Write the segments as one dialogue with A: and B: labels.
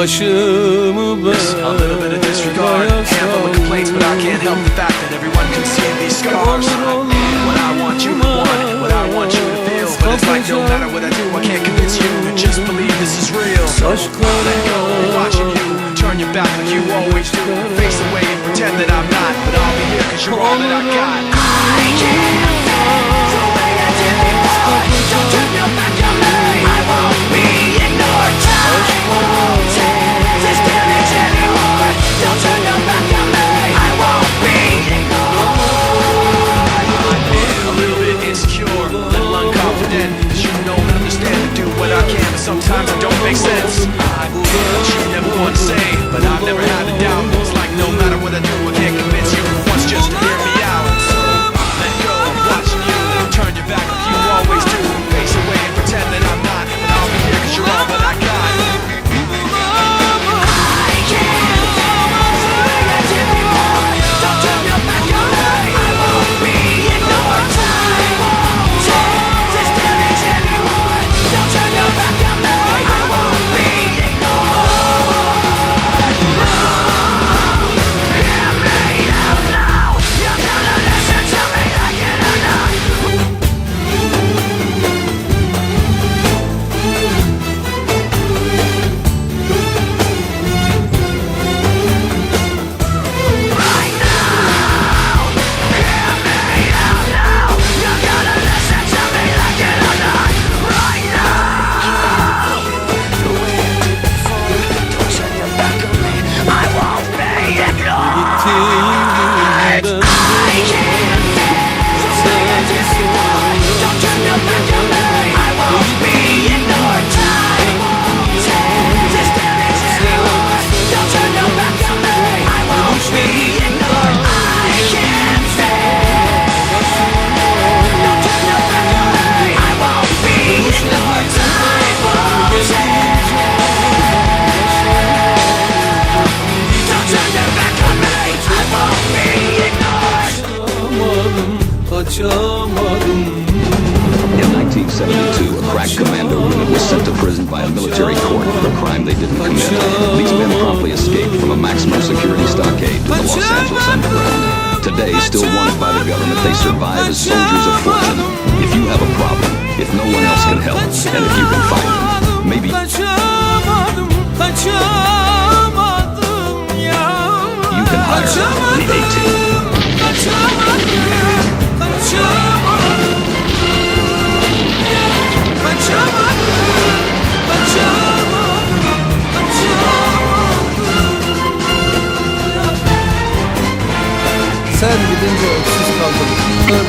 A: Başımı
B: A little bit of disregard, handful of complaints, but I can't help the fact that everyone can see these scars. What I want you to want, what I want you to feel, but it's like no matter what I do, I can't convince you to just believe this is real. So let go, watching you turn your back like you always do, face away and pretend that I'm not, but I'll be here 'cause you're all that I got.
C: In 1972, a crack commando unit was sent to prison by a military court for a crime they didn't commit. These men promptly escaped from a maximum security stockade to the Los Angeles underground. Today, still wanted by the government, they survive as soldiers of fortune. If you have a problem, if no one else can help, and if you can find them, maybe
A: Sen gidince öksüz kaldım,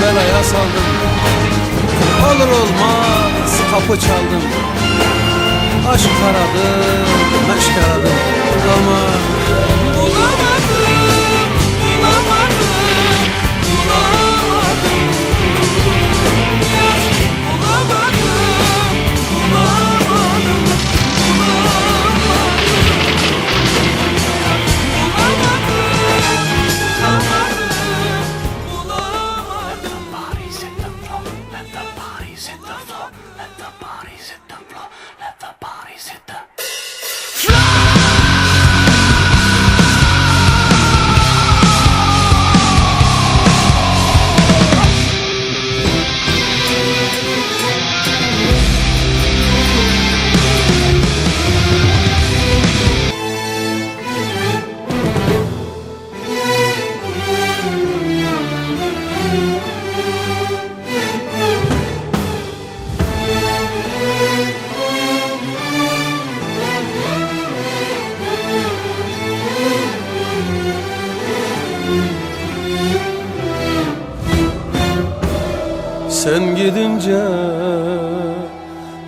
A: belaya saldım. Olur olmaz kapı çaldım. Aşk aradım, meşk aradım. Ama bulamadım,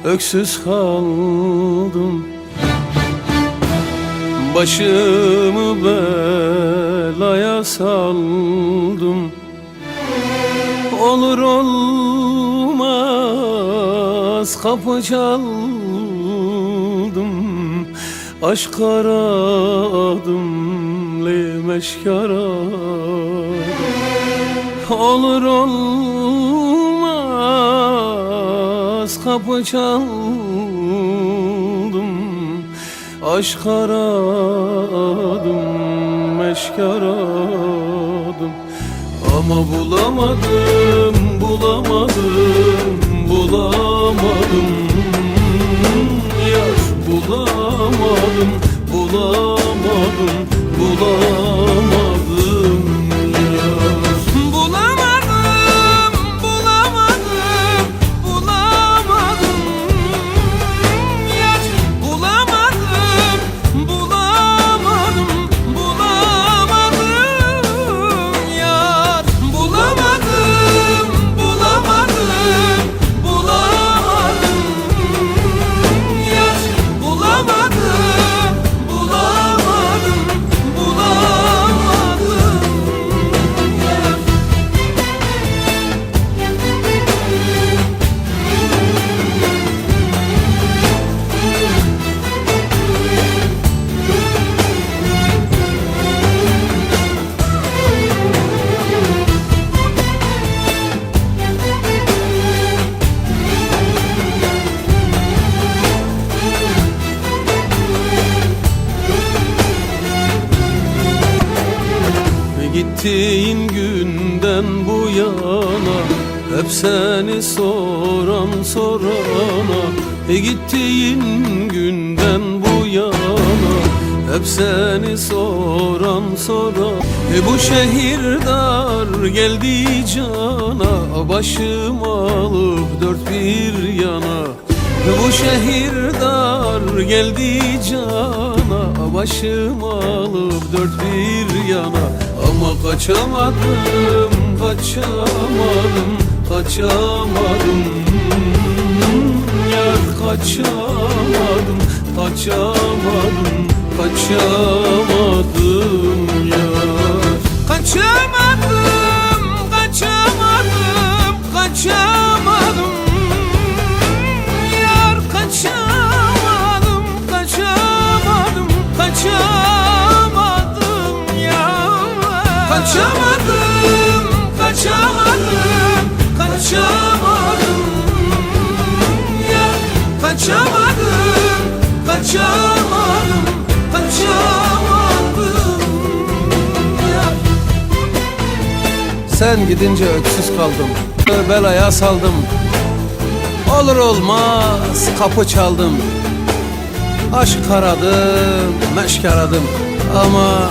A: öksüz kaldım. Başımı belaya saldım. Olur olmaz kapı çaldım. Aşk aradım aradım Olur olmaz kapı çaldım Aşk aradım, meşk aradım. Ama bulamadım, bulamadım, bulamadım. Yar bulamadım, bulamadım Gittiğin günden bu yana Hep seni soran sorana e Gittiğin günden bu yana Hep seni soran soran. E Bu şehir dar geldi cana Başım alıp dört bir yana. Bu şehir dar geldi cana Başım alıp dört bir yana kaçamadım, kaçamadım, kaçamadım. Yar kaçamadım, kaçamadım, kaçamadım yar. Kaçamadım, kaçamadım, kaçamadım Kaçamadım, kaçamadım, kaçamadım. Yar kaçamadım, kaçamadım, kaçamadım. Yar Sen gidince öksüz kaldım, belaya saldım. Olur olmaz kapı çaldım. Aşk aradım, meşk aradım. Ama